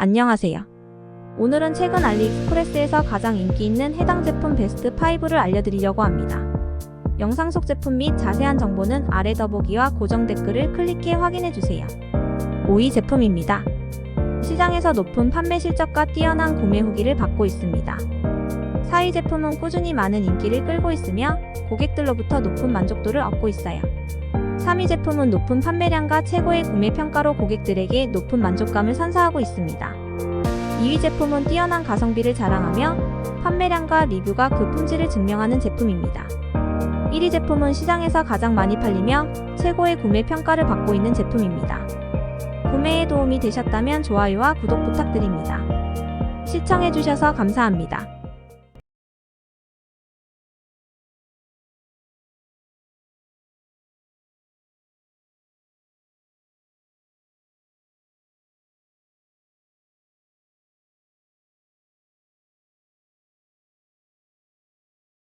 안녕하세요. 오늘은 최근 알리익스프레스에서 가장 인기 있는 해당 제품 베스트 5를 알려드리려고 합니다. 영상 속 제품 및 자세한 정보는 아래 더보기와 고정 댓글을 클릭해 확인해주세요. 5위 제품입니다. 시장에서 높은 판매 실적과 뛰어난 구매 후기를 받고 있습니다. 4위 제품은 꾸준히 많은 인기를 끌고 있으며 고객들로부터 높은 만족도를 얻고 있어요. 3위 제품은 높은 판매량과 최고의 구매 평가로 고객들에게 높은 만족감을 선사하고 있습니다. 2위 제품은 뛰어난 가성비를 자랑하며 판매량과 리뷰가 그 품질을 증명하는 제품입니다. 1위 제품은 시장에서 가장 많이 팔리며 최고의 구매 평가를 받고 있는 제품입니다. 구매에 도움이 되셨다면 좋아요와 구독 부탁드립니다. 시청해주셔서 감사합니다.